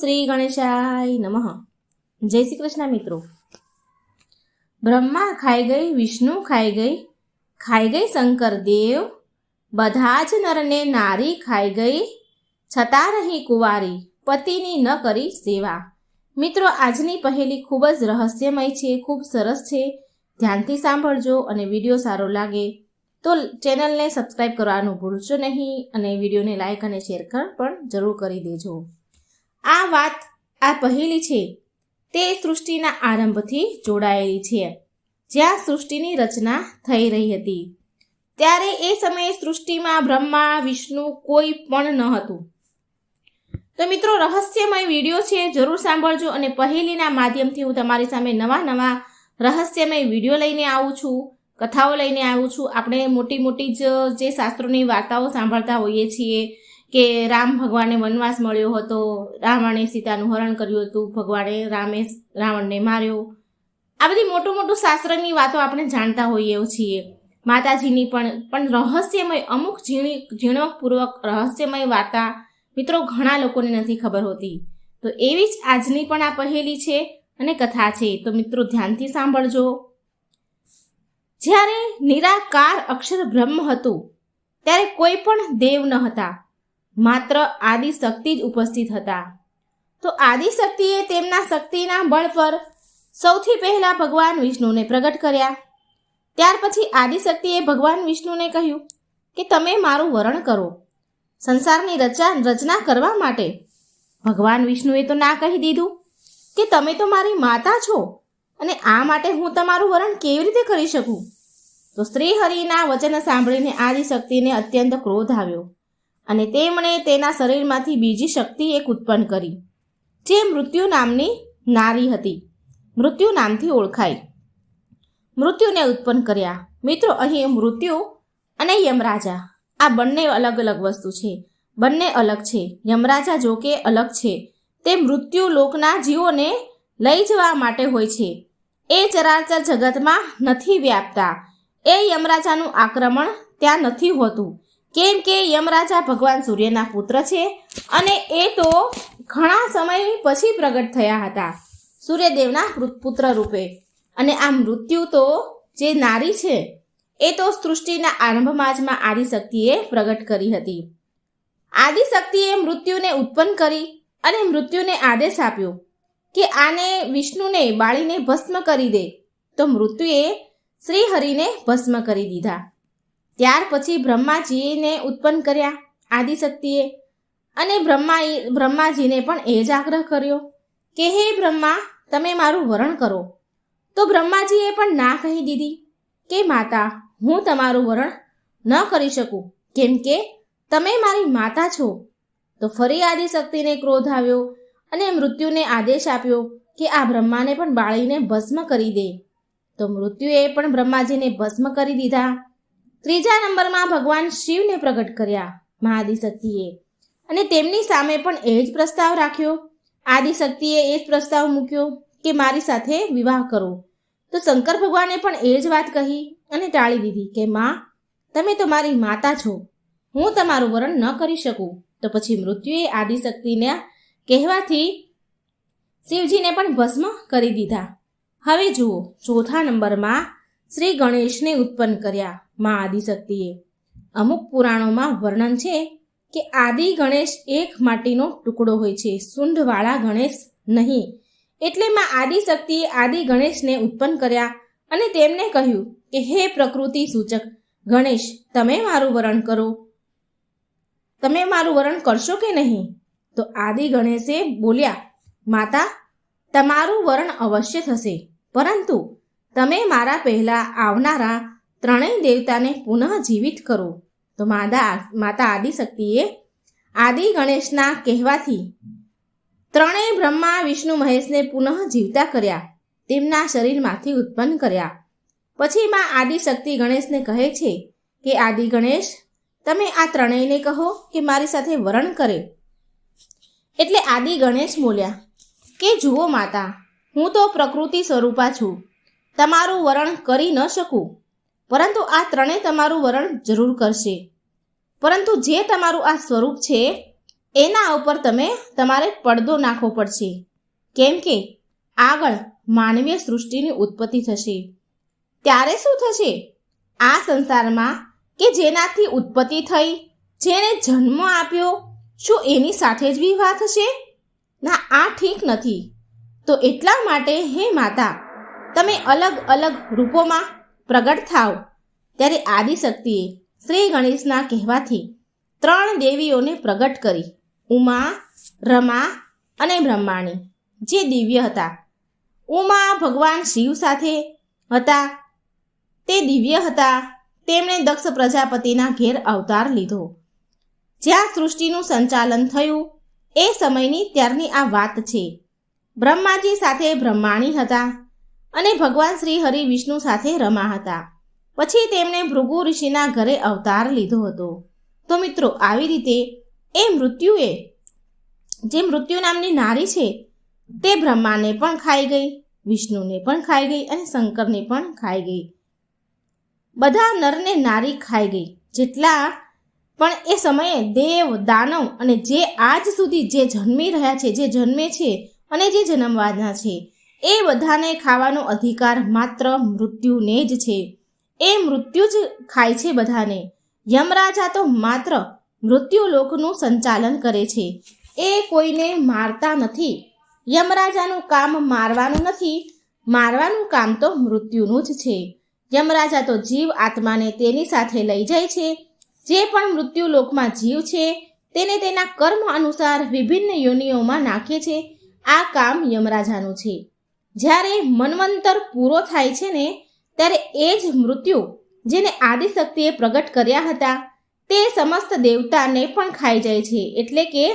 શ્રી ગણેશાય નમઃ. જય શ્રી કૃષ્ણ મિત્રો. બ્રહ્મા ખાઈ ગઈ, વિષ્ણુ ખાઈ ગઈ ખાઈ ગઈ શંકર દેવ બધા જ નરને નારી ખાઈ ગઈ, છતાં રહી કુંવારી, પતિની ન કરી સેવા. મિત્રો, આજની પહેલી ખૂબ જ રહસ્યમય છે, ખૂબ સરસ છે. ધ્યાનથી સાંભળજો અને વીડિયો સારો લાગે તો ચેનલને સબસ્ક્રાઈબ કરવાનું ભૂલશો નહીં અને વિડીયોને લાઇક અને શેર પણ જરૂર કરી દેજો. આ વાત આ પહેલી છે. તે સૃષ્ટિના આરંભથી જોડાયેલી છે. જ્યાં સૃષ્ટિની રચના થઈ રહી હતી. ત્યારે એ સમયે સૃષ્ટિમાં બ્રહ્મા, વિષ્ણુ કોઈ પણ ન હતું. તો મિત્રો, રહસ્યમય વીડિયો છે, જરૂર સાંભળજો અને પહેલીના માધ્યમથી હું તમારી સામે નવા નવા રહસ્યમય વીડિયો લઈને આવું છું, કથાઓ લઈને આવું છું. આપણે મોટી મોટી જ જે શાસ્ત્રોની વાર્તાઓ સાંભળતા હોઈએ છીએ કે રામ ભગવાનને વનવાસ મળ્યો હતો, રાવણે સીતાનું હરણ કર્યું હતું, ભગવાને રામે રાવણને માર્યો. આ બધી મોટું મોટું શાસ્ત્રની વાતો આપણે જાણતા હોઈએ છીએ. માતાજીની પણ પણ રહસ્યમય, અમુક ઝીણી ઝીણવકપૂર્વક રહસ્યમય વાર્તા મિત્રો ઘણા લોકોને નથી ખબર હોતી. તો એવી જ આજની પણ આ પહેલી છે અને કથા છે. તો મિત્રો ધ્યાનથી સાંભળજો. જ્યારે નિરાકાર અક્ષર બ્રહ્મ હતું, ત્યારે કોઈ પણ દેવ ન હતા. માત્ર આદિશક્તિ જ ઉપસ્થિત હતા. તો આદિશક્તિએ તેમના શક્તિના બળ પર સૌથી પહેલાં ભગવાન વિષ્ણુને પ્રગટ કર્યા. ત્યાર પછી આદિશક્તિએ ભગવાન વિષ્ણુને કહ્યું કે તમે મારું વરણ કરો. સંસારની રચા રચના કરવા માટે. ભગવાન વિષ્ણુએ તો ના કહી દીધું કે તમે તો મારી માતા છો અને આ માટે હું તમારું વરણ કેવી રીતે કરી શકું? તો શ્રીહરિના વચન સાંભળીને આદિશક્તિને અત્યંત ક્રોધ આવ્યો. અને તેમણે તેના શરીરમાંથી બીજી શક્તિ એક ઉત્પન્ન કરી, જે મૃત્યુ નામની નારી હતી. મૃત્યુ નામથી ઓળખાય. મૃત્યુને ઉત્પન્ન કર્યા. મિત્રો, અહીં મૃત્યુ અને યમરાજા. આ બંને અલગ અલગ વસ્તુ છે. બંને અલગ છે. યમરાજા જો કે અલગ છે. તે મૃત્યુ લોકના જીવોને લઈ જવા માટે હોય છે. એ ચરાચર જગતમાં નથી વ્યાપતા. એ યમરાજાનું આક્રમણ ત્યાં નથી હોતું. કેમ કે યમરાજા ભગવાન સૂર્યના પુત્ર છે અને એ તો ઘણા સમય પછી પ્રગટ થયા હતા. સૂર્યદેવના પુત્ર રૂપે. અને આ મૃત્યુ તો જે નારી છે, એ તો સૃષ્ટિના આરંભમાં જ માં આદિશક્તિએ પ્રગટ કરી હતી. આદિશક્તિએ મૃત્યુને ઉત્પન્ન કરી અને મૃત્યુને આદેશ આપ્યો કે આને વિષ્ણુને બાળીને ભસ્મ કરી દે. તો મૃત્યુએ શ્રીહરિને ભસ્મ કરી દીધા. ત્યાર પછી બ્રહ્માજીને ઉત્પન્ન કર્યા આદિશક્તિએ અને બ્રહ્મા બ્રહ્માજીને પણ એ જ આગ્રહ કર્યો કે, હે બ્રહ્મા, તમે મારું વરણ કરો. તો બ્રહ્માજીએ પણ ના કહી દીધી કે, માતા, હું તમારું વરણ ન કરી શકું, કેમ કે તમે મારી માતા છો. તો ફરી આદિશક્તિને ક્રોધ આવ્યો અને મૃત્યુને આદેશ આપ્યો કે, આ બ્રહ્માને પણ બાળીને ભસ્મ કરી દે. તો મૃત્યુએ પણ બ્રહ્માજીને ભસ્મ કરી દીધા. ત્રીજા નંબરમાં ભગવાન શિવને પ્રગટ કર્યા મહાદિશક્તિએ. અને તેમની સામે પણ એ જ પ્રસ્તાવ રાખ્યો. આદિશક્તિએ એ જ પ્રસ્તાવ મૂક્યો કે મારી સાથે વિવાહ કરો. તો શંકર ભગવાને પણ એ જ વાત કહી અને ટાળી દીધી કે, માં, તમે તો મારી માતા છો. હું તમારું વરણ ન કરી શકું. તો પછી મૃત્યુએ આદિશક્તિને કહેવાથી શિવજીને પણ ભસ્મ કરી દીધા. હવે જુઓ, ચોથા નંબરમાં શ્રી ગણેશને ઉત્પન્ન કર્યા. માં આદિશક્તિએ. અમુક પુરાણોમાં વર્ણન છે કે આદિ ગણેશ એક માટીનો ટુકડો હોય છે, સૂંઢવાળા ગણેશ નહીં. એટલે માં આદિશક્તિએ આદિ ગણેશને ઉત્પન્ન કર્યા અને તેમને કહ્યું કે, હે પ્રકૃતિ સૂચક, ગણેશ, તમે મારું વરણ કરો. તમે મારું વરણ કરશો કે નહીં? તો આદિ ગણેશે બોલ્યા, માતા, તમારું વરણ અવશ્ય થશે. પરંતુ તમે મારા પહેલાં આવનારા ત્રણેય દેવતાને પુનઃ જીવિત કરો. તો માદા, માતા આદિશક્તિએ આદિ ગણેશના કહેવાથી ત્રણેય બ્રહ્મા, વિષ્ણુ, મહેશને પુનઃ જીવતા કર્યા. તેમના શરીરમાંથી ઉત્પન્ન કર્યા. પછી માં આદિશક્તિ ગણેશને કહે છે કે, આદિ ગણેશ, તમે આ ત્રણેયને કહો કે મારી સાથે વરણ કરે. એટલે આદિ ગણેશ બોલ્યા, કે જુઓ માતા, હું તો પ્રકૃતિ સ્વરૂપા છું. તમારું વરણ કરી ન શકું. પરંતુ આ ત્રણેય તમારું વરણ જરૂર કરશે. પરંતુ જે તમારું આ સ્વરૂપ છે, એના ઉપર તમે તમારે પડદો નાખવો પડશે. કેમ કે આગળ માનવીય સૃષ્ટિની ઉત્પત્તિ થશે. ત્યારે શું થશે? આ સંસારમાં કે જેનાથી ઉત્પત્તિ થઈ જેને જન્મ આપ્યો, શું એની સાથે જ વિવાહ થશે? ના, આ ઠીક નથી. તો એટલા માટે, હે માતા, તમે અલગ અલગ રૂપોમાં પ્રગટ થાવ. ત્યારે આદિશક્તિએ શ્રી ગણેશના કહેવાથી ત્રણ દેવીઓને પ્રગટ કરી. ઉમા, રમા અને બ્રહ્માણી, જે દિવ્ય હતા. ઉમા ભગવાન શિવ સાથે હતા. તે દિવ્ય હતા. તેમણે દક્ષ પ્રજાપતિના ઘેર અવતાર લીધો. જ્યાં સૃષ્ટિનું સંચાલન થયું, એ સમયની ત્યારની આ વાત છે. બ્રહ્માજી સાથે બ્રહ્માણી હતા. અને ભગવાન શ્રી હરિ વિષ્ણુ સાથે રમા હતા. પછી તેમણે ભૃગુ ઋષિના ઘરે અવતાર લીધો હતો. તો મિત્રો, આવી રીતે એ મૃત્યુએ, જે મૃત્યુ નામની નારી છે, તે બ્રહ્માને પણ ખાઈ ગઈ, વિષ્ણુને પણ ખાઈ ગઈ અને શંકરને પણ ખાઈ ગઈ. બધા નરને નારી ખાઈ ગઈ. જેટલા પણ એ સમયે દેવ, દાનવ અને જે આજ સુધી જે જન્મી રહ્યા છે, જે જન્મે છે અને જે જન્મવાના છે એ બધાને ખાવાનો અધિકાર માત્ર મૃત્યુને જ છે. એ મૃત્યુ જ ખાય છે બધાને. યમરાજા તો માત્ર મૃત્યુ લોકનું સંચાલન કરે છે. એ કોઈને મારતા નથી. યમરાજાનું કામ મારવાનું નથી. મારવાનું કામ તો મૃત્યુનું જ છે. યમરાજા તો જીવ આત્માને તેની સાથે લઈ જાય છે. જે પણ મૃત્યુ લોકમાં જીવ છે, તેને તેના કર્મ અનુસાર વિભિન્ન યોનિઓમાં નાખે છે. આ કામ યમરાજાનું છે. જ્યારે મન્વંતર પૂરો થાય છે ને, ત્યારે એ જ મૃત્યુ જેને આદિશક્તિએ પ્રગટ કર્યા હતા, તે સમસ્ત દેવતાને પણ ખાઈ જાય છે. એટલે કે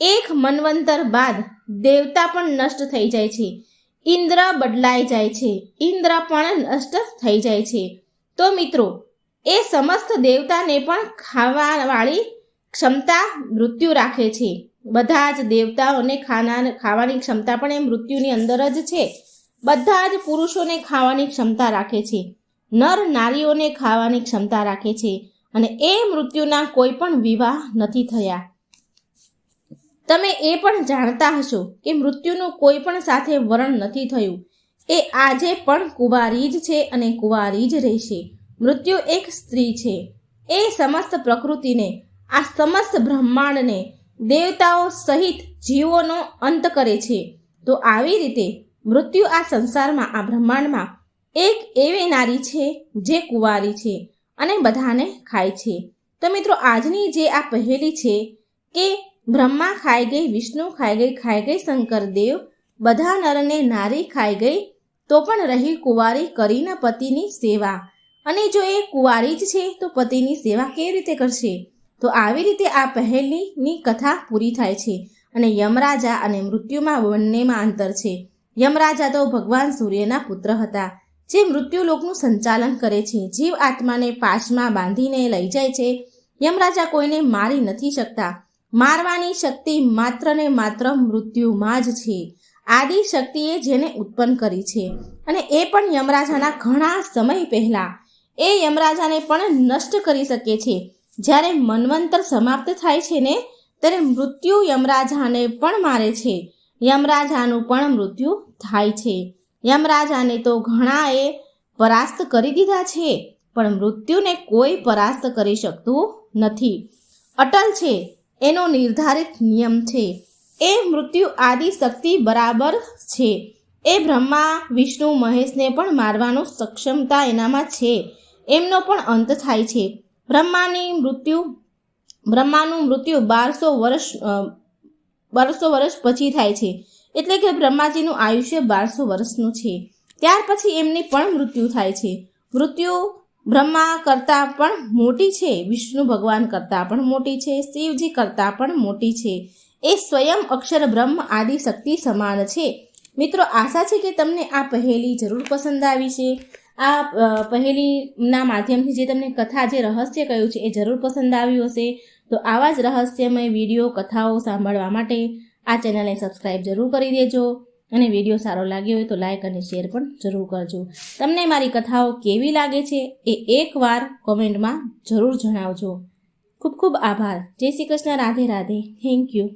એક મન્વંતર બાદ દેવતા પણ નષ્ટ થઈ જાય છે. ઇન્દ્ર બદલાઈ જાય છે. ઇન્દ્ર પણ નષ્ટ થઈ જાય છે. તો મિત્રો, એ સમસ્ત દેવતાને પણ ખાવાવાળી ક્ષમતા મૃત્યુ રાખે છે. બધા જ દેવતાઓને ખાના ખાવાની ક્ષમતા પણ એ મૃત્યુની અંદર જ છે. બધા જ પુરુષોને ખાવાની ક્ષમતા રાખે છે. નર નારીઓને ખાવાની ક્ષમતા રાખે છે. અને એ મૃત્યુના કોઈ પણ વિવાહ નથી થયા. તમે એ પણ જાણતા હશો કે મૃત્યુનું કોઈ પણ સાથે વરણ નથી થયું. એ આજે પણ કુંવારી જ છે અને કુંવારી જ રહેશે. મૃત્યુ એક સ્ત્રી છે. એ સમસ્ત પ્રકૃતિને આ સમસ્ત બ્રહ્માંડને દેવતાઓ સહિત જીવોનો અંત કરે છે. તો આવી રીતે મૃત્યુ આ સંસારમાં, આ બ્રહ્માંડમાં એક એવી નારી છે જે કુંવારી છે અને બધાને ખાય છે. તો મિત્રો, આજની જે આ પહેલી છે કે બ્રહ્મા ખાઈ ગઈ, વિષ્ણુ ખાઈ ગઈ ખાઈ ગઈ શંકર દેવ બધા નરને નારી ખાઈ ગઈ, તો પણ રહી કુંવારી કરીને પતિની સેવા. અને જો એ કુંવારી જ છે, તો પતિની સેવા કેવી રીતે કરશે? તો આવી રીતે આ પહેલીની કથા પૂરી થાય છે અને યમરાજા અને મૃત્યુમાં બંનેમાં અંતર છે. યમરાજા તો ભગવાન સૂર્યના પુત્ર હતા, જે મૃત્યુલોકનું સંચાલન કરે છે. જીવ આત્માને પાશમાં બાંધીને લઈ જાય છે. યમરાજા કોઈને મારી નથી શકતા. મારવાની શક્તિ માત્ર ને માત્ર મૃત્યુમાં જ છે. આદિ શક્તિએ જેને ઉત્પન્ન કરી છે. અને એ પણ યમરાજાના ઘણા સમય પહેલા. એ યમરાજાને પણ નષ્ટ કરી શકે છે. જ્યારે મન્વંતર સમાપ્ત થાય છે ને, ત્યારે મૃત્યુ યમરાજાને પણ મારે છે. યમરાજાનું પણ મૃત્યુ થાય છે. યમરાજાને તો ઘણાએ પરાસ્ત કરી દીધા છે, પણ મૃત્યુને કોઈ પરાસ્ત કરી શકતું નથી. અટલ છે, એનો નિર્ધારિત નિયમ છે. એ મૃત્યુ આદિ શક્તિ બરાબર છે. એ બ્રહ્મા, વિષ્ણુ, મહેશને પણ મારવાનું સક્ષમતા એનામાં છે. એમનો પણ અંત થાય છે. બ્રહ્માની મૃત્યુ, બ્રહ્માનું મૃત્યુ બારસો વર્ષ બારસો વર્ષ પછી થાય છે. એટલે કે બ્રહ્માજીનું આયુષ્ય બારસો વર્ષનું છે. ત્યાર પછી એમની પણ મૃત્યુ થાય છે. મૃત્યુ બ્રહ્મા કરતાં પણ મોટી છે, વિષ્ણુ ભગવાન કરતાં પણ મોટી છે, શિવજી કરતાં પણ મોટી છે. એ સ્વયં અક્ષર બ્રહ્મ આદિ શક્તિ સમાન છે. મિત્રો, આશા છે કે તમને આ પહેલી જરૂર પસંદ આવી છે. આ પહેલીના માધ્યમથી જે તમને કથા જે રહસ્ય કહ્યું છે એ જરૂર પસંદ આવ્યું હશે. તો આવા જ રહસ્યમય વીડિયો, કથાઓ સાંભળવા માટે આ ચેનલને સબસ્ક્રાઈબ જરૂર કરી દેજો અને વીડિયો સારો લાગ્યો હોય તો લાઇક અને શેર પણ જરૂર કરજો. તમને મારી કથાઓ કેવી લાગે છે એ એકવાર કોમેન્ટમાં જરૂર જણાવજો. ખૂબ ખૂબ આભાર. જય શ્રી કૃષ્ણ. રાધે રાધે. Thank you